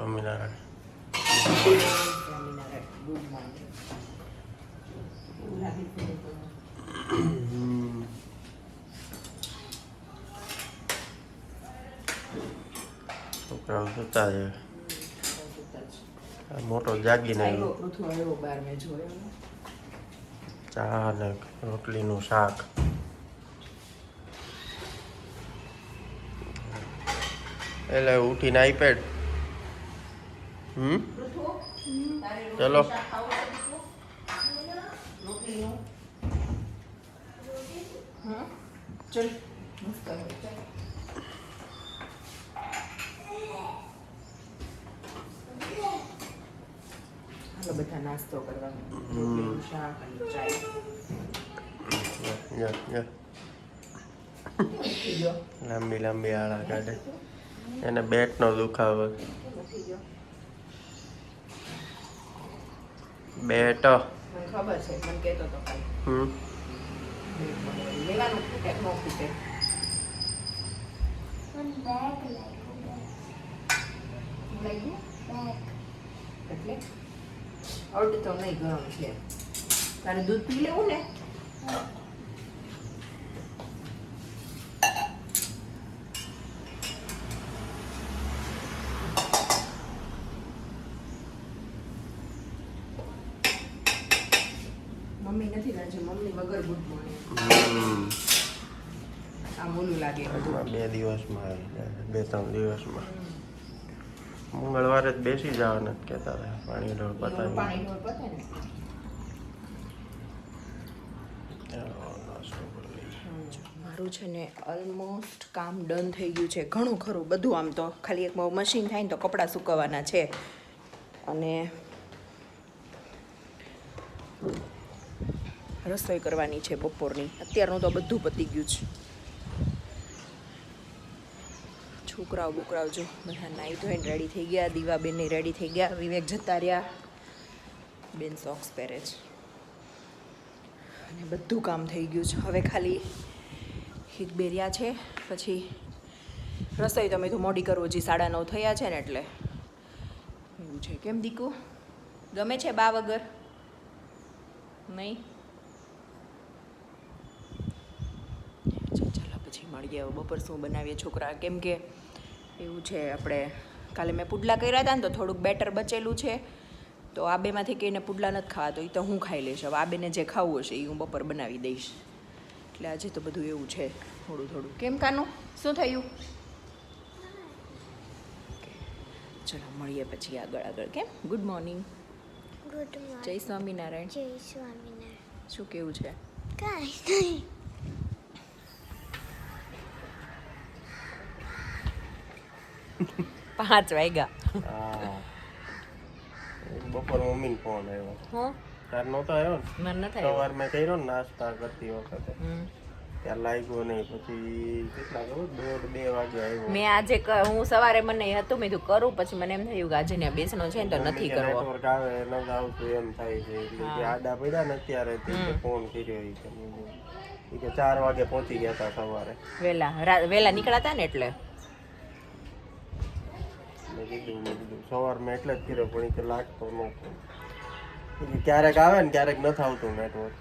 સ્વામિનારાયણ છોકરાઓ જતા છે. મોટો જાગીને. ચા ને રોટલીનું શાક. એટલે ઉઠીને આઈપેડ હમ? ચલો. ચલ. બધા નાસ્તો શાક અને ચાય. લાંબી લાંબી આળા કાઢે. એને બેટનો દુખાવો ઉઠી ગયો બેટ. મને ખબર છે મને કહેતો તો ખાલી. હમ. લેવાનું ખૂટે ન ખૂટે. એટલે? અડ તો નહીં ગરમ છે. તારે દૂધ પી લેવું ને? મમ્મી નથી રાજે મમ્મી વગર ગુડ મોર્નિંગ આમ ઓલું લાગે બે દિવસમાં આવી જાય બે ત્રણ દિવસમાં. મંગળવારે જ બેસી જવાના જ કહેતા હતા પાણી ઢોળ પતાવી પાણી ઢોળ પતે ને? મારું છે ને ઓલમોસ્ટ કામ ડન થઈ ગયું છે ઘણું ખરું બધું આમ તો. ખાલી એક મશીન થાય ને તો કપડાં સૂકવવાના છે. અને રસોઈ કરવાની છે બપોરની. અત્યારનું તો બધું પતી ગયું છે. છોકરાઓ બોકરાઓ જો બધા નાઈ ધોઈને રેડી થઈ ગયા, દીવાબેનને રેડી થઈ ગયા, વિવેક જતા રહ્યા. બેન સોક્સ પહેરે છે. અને બધું કામ થઈ ગયું છે. હવે ખાલી એક બેરિયા છે, પછી રસોઈ તમે તો મોડી કરો, હજી સાડા નવ થયા છે ને એટલે. એવું છે. કેમ દીકુ? ગમે છે બા વગર? નહીં ચાલો પછી મળીએ બપોર શું બનાવીએ છોકરા. કેમ કે એવું છે આપણે કાલે મેં પુડલા કર્યા હતા ને તો થોડુંક બેટર બચેલું છે. તો આ બેમાંથી કહીને પુડલા નથી ખાવા તો એ તો હું ખાઈ લઈશ. હવે આ બેને જે ખાવું હશે એ હું બપોર બનાવી દઈશ. એટલે આજે તો બધું એવું છે થોડું થોડું. કેમ કાનું? શું થયું? ચલો મળીએ પછી આગળ આગળ. કેમ? ગુડ મોર્નિંગ ગુડ જય સ્વામિનારાયણ. જય સ્વામિનારાયણ. શું કેવું છે? કાંઈ નહીં. પાંચ વાગ્યા. બપોર મમ્મીને ફોન આવ્યો હું? તાર નહોતો આવ્યો ને? મને નથી સવાર મેં કર્યો ને નાસ્તા કરતી વખતે. ત્યાં લાગ્યો નહીં. પછી કેટલા ખબર? દોઢ બે વાગે આવ્યો મેં આજે હું સવારે મને હતું મેં કીધું કરું પછી મને એમ થયું કે આજે ત્યાં બેસનો છે ને તો નથી કરવો. નેટવર્ક આવે ન આવતું એમ થાય છે. એટલે કે આડા પડ્યા ને અત્યારે તે ફોન કર્યો કે ચાર વાગે પહોંચી ગયા હતા સવારે. વેલા વહેલા નીકળાતા ને એટલે? કીધું મેં કીધું સવારમાં એટલે જ કર્યો પણ એ કે લાગતો નહોતો ક્યારેક આવે ને ક્યારેક નથી આવતું નેટવર્ક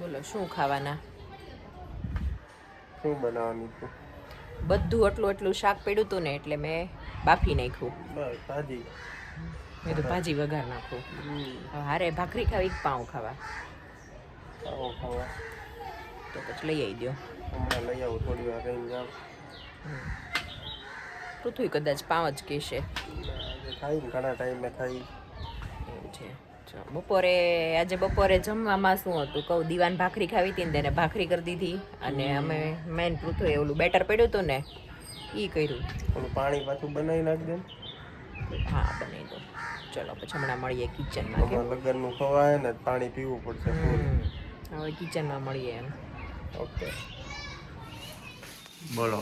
બોલો શું ખાવાના? શું બનાવવાનું હતું બધું એટલું એટલું શાક પડ્યું હતું ને એટલે મેં બાફી નાખ્યું. બસ ભાજી. મેં તો ભાજી વઘાર નાખું. હારે ભાખરી ખાવી પાઉં ખાવા. પાઉં ખાવા. તો પછી લઈ આવી દો હમણાં લઈ આવું થોડી વાર રહીને જાઉં. પૃથ્વી કદાચ પાઉં જ કહેશે. ખાઈ ઘણા ટાઈમે ખાઈ એવું છે. ચલો, બપોરે આજે બપોરે જમવામાં શું હતું? કહું દીવાન ભાખરી ખાવી હતી ને તેને ભાખરી કરી દીધી. અને અમે મેન પૃથ્વી ઓલું બેટર પડ્યું હતું ને એ કર્યું. થોડું પાણી પાછું બનાવી નાખજે હા બનાવી દો ચલો પછી હમણાં મળીએ કિચનમાં લગ્નનું ખવાય ને પાણી પીવું પડશે હવે કિચનમાં મળીએ એમ. ઓકે બોલો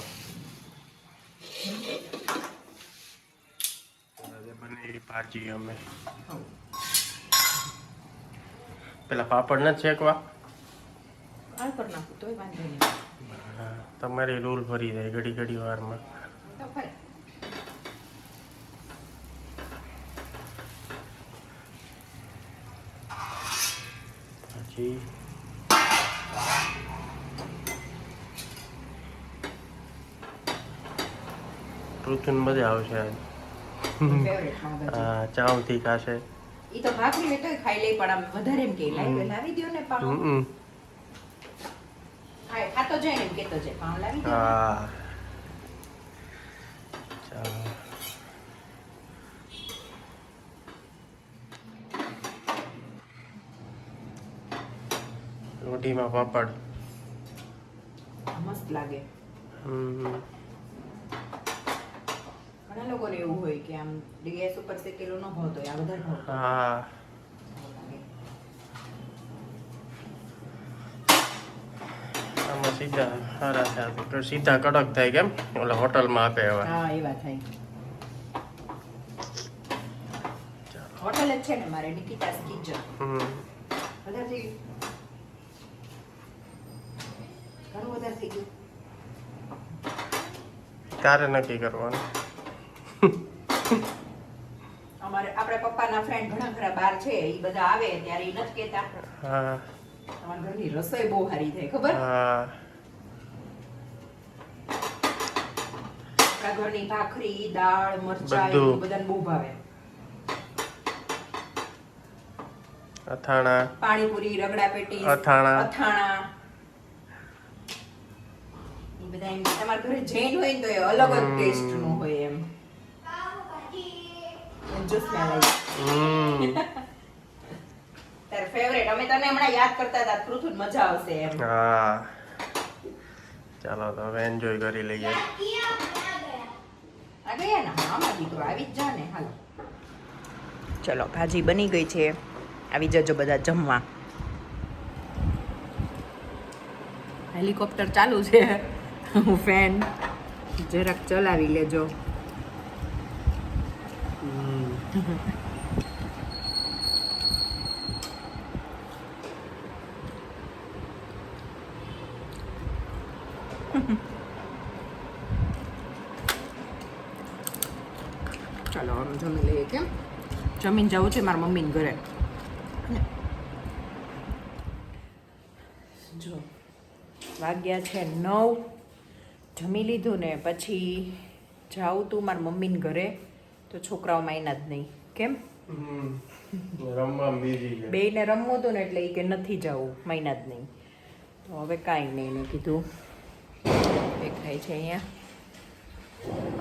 બનેલી ભાજી અમે પેલા પાપડ નથી શેકવા આ પર નાખું તોય વાંધો નહીં હા, તમારી રૂલ ભરી જાય ઘડી ઘડી વારમાં. પછી પૃથ્વી મજા આવશે આજ. ચાવથી ખાશે. ઈ તો ભાખરી હોય તોય ખાઈ લઈ પણ આમ વધારે એમ કે લાઈ લાવી દ્યો ને પાવ હમ ખાય ખાતો જાય એમ કેતો જાય. પાવ લાવી દ્યો હા. ચાલો. રોટીમાં પાપડ. મસ્ત લાગે. હમ. ઘણા લોકોને એવું હોય કે આમ ગેસ ઉપર શેકેલો ન ભાવતો હોય આ વધારે ભાવતો હા લાગે. આમાં સીધા સારા થાય તો સીધા કડક થાય કેમ ઓલા હોટલમાં આપે એવા હા એ વાત થાય હોટલ જ છે ને મારે નિકિતાસ કિચન હમ વધારે થઈ ગયું ઘણું વધારે થઈ ગયું તારે નક્કી કરવાનું અમારે આપણા પપ્પાના ફ્રેન્ડ ઘણા ખરા બાર છે એ બધા આવે ત્યારે એ નથી કહેતા. હા. તમારા ઘરની રસોઈ બહુ સારી થાય ખબર? હા. આપણા ઘરની ભાખરી દાળ મરચા બધું. એ બધાને બહુ ભાવે. અથાણા. પાણીપુરી રગડા પેટી અથાણા. અથાણા. એ બધા એમ તમારા ઘરે જૈન હોય ને તો એ અલગ જ ટેસ્ટનું હોય એમ જો smell આવી. હમ. ફેવરેટ અમે તને હમણાં યાદ કરતા હતા પૃથુ મજા આવશે એમ. હા. ચાલો તો હવે એન્જોય કરી લઈએ. આ ગયા ને આમાં દીકરો આવી જ જા ને હાલો. ચલો ભાજી બની ગઈ છે. આવી જજો બધા જમવા. હેલિકોપ્ટર ચાલુ છે. હું ફેન જરાક ચલાવી લેજો હમ. ચાલો આમ જમી કેમ જમીન જવું છે મારા મમ્મીને ઘરે. જો વાગ્યા છે નવ. જમી લીધું ને પછી જાઉં તું મારા મમ્મીને ઘરે. તો છોકરાઓ માયના જ નહીં. કેમ? બેયને રમવું હતું ને એટલે એ કે નથી જવું. મહિના જ નહીં. તો હવે કાંઈ નહીં એને કીધું. દેખાય છે અહીંયા.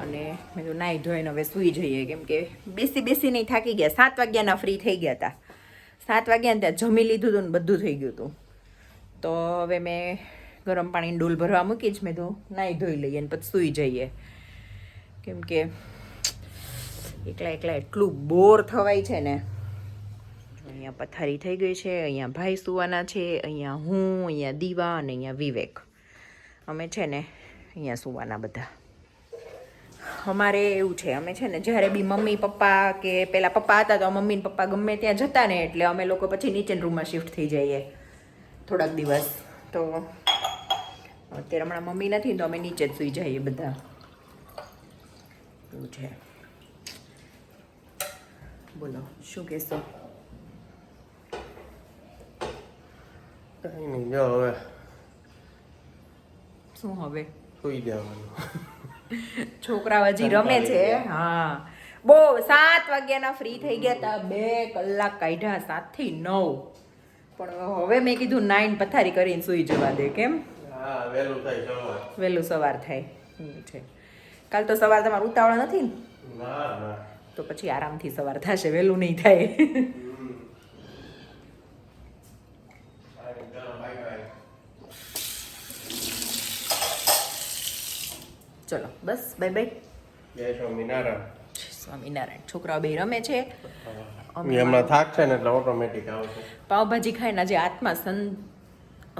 અને મેં તો નાહી ધોઈને હવે સૂઈ જઈએ. કેમ કે બેસી બેસી નહીં થાકી ગયા. સાત વાગ્યાના ફ્રી થઈ ગયા હતા સાત વાગ્યાને ત્યાં જમી લીધું હતું ને બધું થઈ ગયું હતું તો હવે મેં ગરમ પાણીની ડોલ ભરવા મૂકી જ મેં તો નાહી ધોઈ લઈએ ને પછી સૂઈ જઈએ. કેમ કે એકલા એકલા એટલું બોર થવાય છે ને. અહીંયા પથારી થઈ ગઈ છે, અહીંયા ભાઈ સુવાના છે, અહીંયા હું, અહીંયા દીવા અને અહીંયા વિવેક. અમે છે ને અહીંયા સુવાના બધા. અમારે એવું છે અમે છે ને જ્યારે બી મમ્મી પપ્પા કે પેલા પપ્પા હતા તો મમ્મી ને પપ્પા ગમે ત્યાં જતા ને એટલે અમે લોકો પછી નીચેના રૂમમાં શિફ્ટ થઈ જઈએ થોડાક દિવસ. તો અત્યારે હમણાં મમ્મી નથી તો અમે નીચે જ સૂઈ જઈએ બધા. એવું છે. બોલો શું કહેશો? કઈ નહીં જો હવે. શું હવે? સુઈ જવાનું. છોકરા હજી રમે છે હા. બહુ સાત વાગ્યાના ફ્રી થઈ ગયા હતા બે કલાક કાઢ્યા સાતથી નવ. પણ હવે મેં કીધું નાઇન પથારી કરીને સૂઈ જવા દે કેમ? વહેલું સવાર. થાય. છે. કાલ તો સવાર તમારું ઉતાવળ નથી ને? ના ના. તો પછી આરામથી સવાર થશે વહેલું નહીં થાય હમ. સારું, ચાલો, bye bye. ચલો બસ બાય બાય જય સ્વામિનારાયણ. સ્વામિનારાયણ. છોકરાઓ બે રમે છે. હમણાં થાક છે ને એટલે ઓટોમેટિક આવશે પાવભાજી ખાઈને આજે આત્મા સં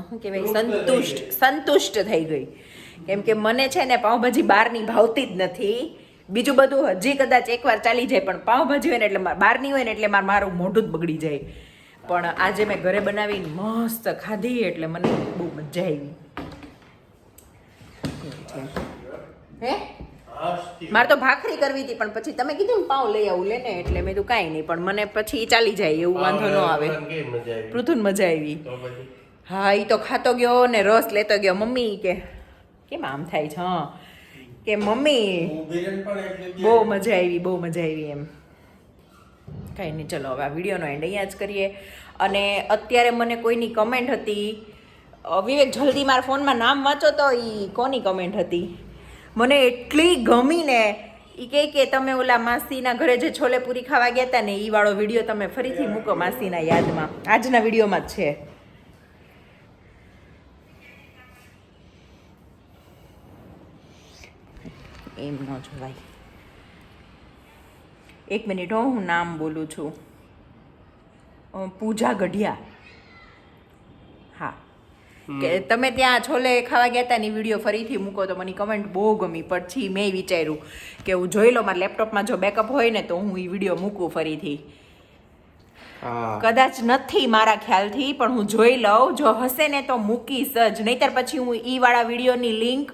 શું કહેવાય? સંતુષ્ટ સંતુષ્ટ થઈ ગઈ. કેમ કે મને છે ને પાવભાજી બહારની ભાવતી જ નથી. બીજું બધું હજી કદાચ એકવાર ચાલી જાય પણ પાવભાજી હોય ને એટલે બહારની હોય ને એટલે મારે મારું મોઢું જ બગડી જાય. પણ આજે મેં ઘરે બનાવીને મસ્ત ખાધી એટલે મને બહુ મજા આવી છે હે? મારે તો ભાખરી કરવી હતી પણ પછી તમે કીધું ને પાઉં લઈ આવું લે ને એટલે મેં તું કાંઈ નહીં પણ મને પછી ચાલી જાય એવું વાંધો ન આવે. કેમ મજા આવી? પૃથુન મજા આવી. હા એ તો ખાતો ગયો ને રસ લેતો ગયો. મમ્મી કે કેમ આમ થાય છે હા? કે મમ્મી બહુ મજા આવી બહુ મજા આવી એમ. કંઈ નહીં ચલો હવે આ વિડીયોનો એન્ડ અહીંયા જ કરીએ. અને અત્યારે મને કોઈની કમેન્ટ હતી? વિવેક જલ્દી મારા ફોનમાં નામ વાંચો તો એ કોની કમેન્ટ હતી? મને એટલી ગમી ને એ કહે કે તમે ઓલા માસીના ઘરે જે છોલે પૂરી ખાવા ગયા હતા ને એ વાળો વીડિયો તમે ફરીથી મૂકો માસીના યાદમાં. આજના વિડીયોમાં જ છે. એમ ન જોવાય. એક મિનિટ હો, હું નામ બોલું છું. પૂજા ગઢિયા. હા. કે તમે ત્યાં છોલે ખાવા ગયા હતા ને વીડિયો ફરીથી મૂકો તો મને કમેન્ટ બહુ ગમી. પછી મેં વિચાર્યું કે હું જોઈ લો મારા લેપટોપમાં જો બેકઅપ હોય ને તો હું એ વીડિયો મૂકું ફરીથી. કદાચ નથી મારા ખ્યાલથી પણ હું જોઈ લઉં. જો હશે ને તો મૂકીશ જ. નહીતર પછી હું ઈ વાળા વિડીયોની લિંક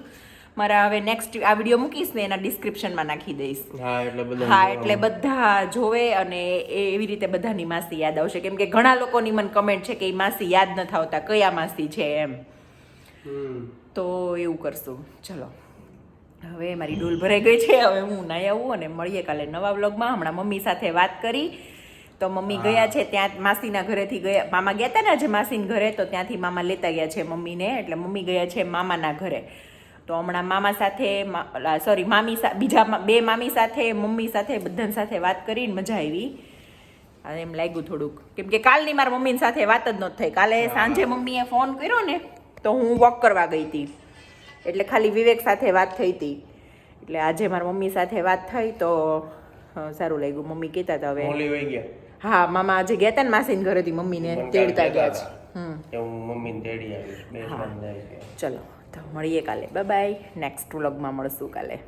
મારા હવે નેક્સ્ટ આ વીડિયો મૂકીશ ને એના ડિસ્ક્રિપ્શનમાં નાખી દઈશ. હા એટલે બધા હા એટલે બધા જોવે અને એવી રીતે બધાની માસી યાદ આવશે. કેમ કે ઘણા લોકોની મને કમેન્ટ છે કે એ માસી યાદ ન આવતા કયા માસી છે એમ. તો એવું કરશું. ચલો. હવે મારી ડોલ ભરાઈ ગઈ છે. હવે હું નાઈ આવું અને મળીએ કાલે નવા વ્લોગમાં. હમણાં મમ્મી સાથે વાત કરી. તો મમ્મી ગયા છે ત્યાં માસીના ઘરેથી ગયા. મામા ગયા હતા ને આજે માસીના ઘરે તો ત્યાંથી મામા લેતા ગયા છે મમ્મીને. એટલે મમ્મી ગયા છે મામાના ઘરે. તો હમણાં મામા સાથે સોરી મામી બીજા બે મામી સાથે મમ્મી સાથે બધાની સાથે વાત કરીને મજા આવી. અને એમ લાગ્યું થોડુંક. કેમ કે કાલની મારા મમ્મી સાથે વાત જ નહોતી થઈ. કાલે સાંજે મમ્મીએ ફોન કર્યો ને તો હું વોક કરવા ગઈ હતી. એટલે ખાલી વિવેક સાથે વાત થઈ હતી. એટલે આજે મારા મમ્મી સાથે વાત થઈ તો સારું લાગ્યું. મમ્મી કહેતા હતા હવે. હા મામા આજે ગયા હતા ને માસીને ઘરેથી મમ્મીને તેડતા ગયા છે. હમ. મમ્મીને તેડી ચલો. તો મળીએ કાલે. બાય નેક્સ્ટ વ્લોગમાં મળશું કાલે.